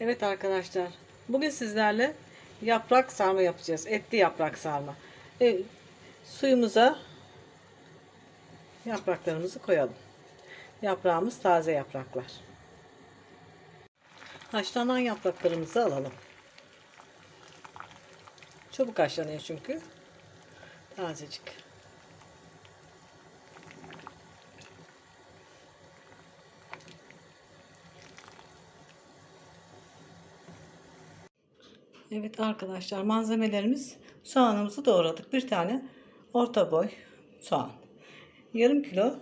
Evet arkadaşlar, bugün sizlerle yaprak sarma yapacağız. Etli yaprak sarma. E, suyumuza yapraklarımızı koyalım. Yaprağımız taze yapraklar. Haşlanan yapraklarımızı alalım. Çabuk haşlanıyor çünkü. Tazecik. Evet arkadaşlar malzemelerimiz soğanımızı doğradık. Bir tane orta boy soğan. Yarım kilo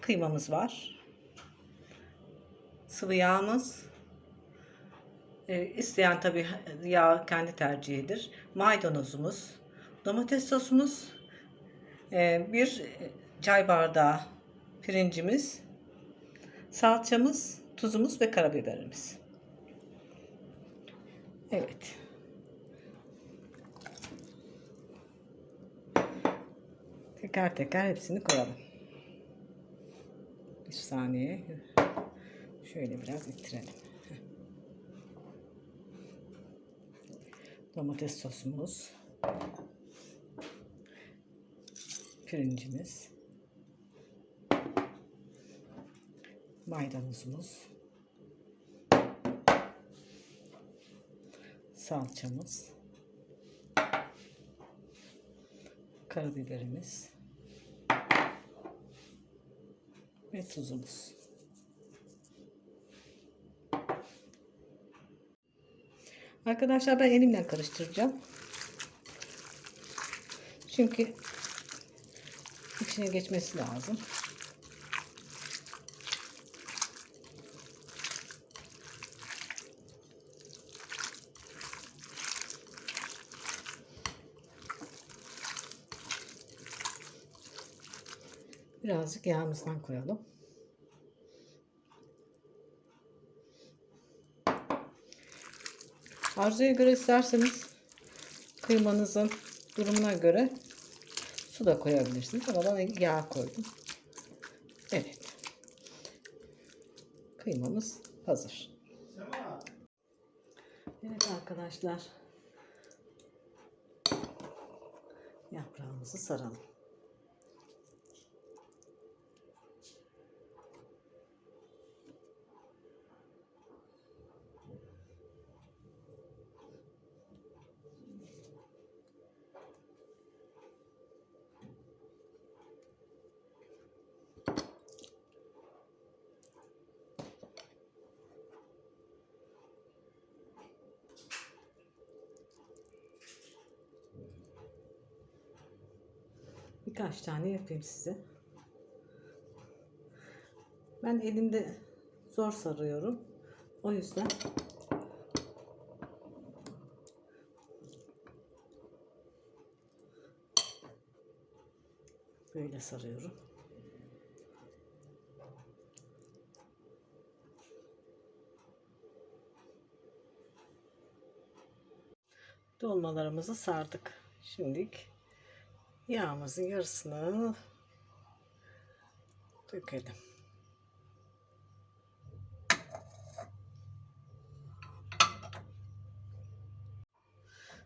kıymamız var. Sıvı yağımız. E, isteyen tabi yağ kendi tercihidir. Maydanozumuz. Domates sosumuz. e, bir çay bardağı pirincimiz. Salçamız, tuzumuz ve karabiberimiz. Evet. Teker teker hepsini koyalım. Bir saniye. Şöyle biraz ittirelim. Domates sosumuz. Pirincimiz. Maydanozumuz. Salçamız, karabiberimiz ve tuzumuz. Arkadaşlar ben elimle karıştıracağım. Çünkü içine geçmesi lazım. Birazcık yağımızdan koyalım. Arzuya göre isterseniz kıymanızın durumuna göre su da koyabilirsiniz. Ama ben yağ koydum. Evet. Kıymamız hazır. Evet arkadaşlar. Yaprağımızı saralım. Birkaç tane yapayım size. Ben elimde zor sarıyorum. O yüzden böyle sarıyorum. Dolmalarımızı sardık. Şimdilik yağımızın yarısını dökelim.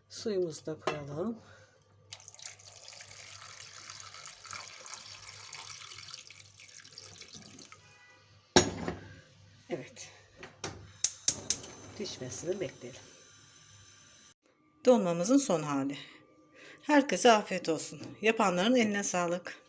Suyumuzu da koyalım. Evet. Pişmesini bekleyelim. Dolmamızın son hali. Herkese afiyet olsun. Yapanların eline sağlık.